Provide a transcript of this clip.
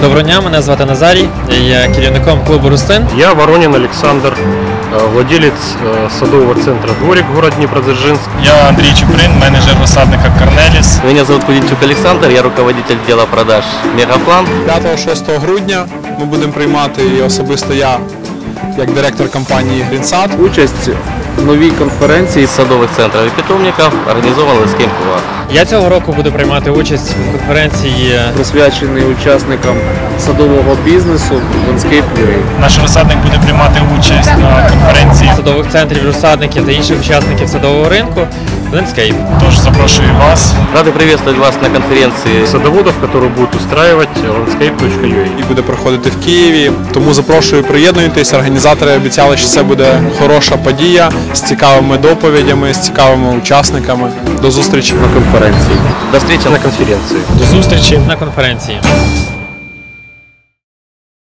Доброго дня, мене звати Назарій. Я є керівником клубу Рустин. Я Воронин Александр, э, владелец э, садового центра «Дворик», город Днепродзержинск. Я Андрій Чуприн, менеджер розсадника Корнеліс. Меня зовут Кудинчук Александр, я руководитель дела продаж Мегаплан. 5-6 грудня ми будемо приймати і особисто я, як директор компанії Грінсад. участь новій конференції Садовых центров и питомников организован Landscape Club. Я цього року буду приймати участь в конференції присвячений учасникам садового бізнесу UA. Наш розсадник буде приймати участь на конференції. садових центрів, розсадників та інших учасників садового ринку Landscape. Тож запрошую вас. Рады приветствовать вас на конференции Садоводов, которые будут устраивать landscape.ua. І буде проходити в Києві. Тому запрошую, приєднуйтесь. Організатори обіцяли, що це буде хороша подія з цікавими доповідями, з цікавими учасниками. До зустрічі на конференції. До встречи На конференции. До зустрічі. на конференції.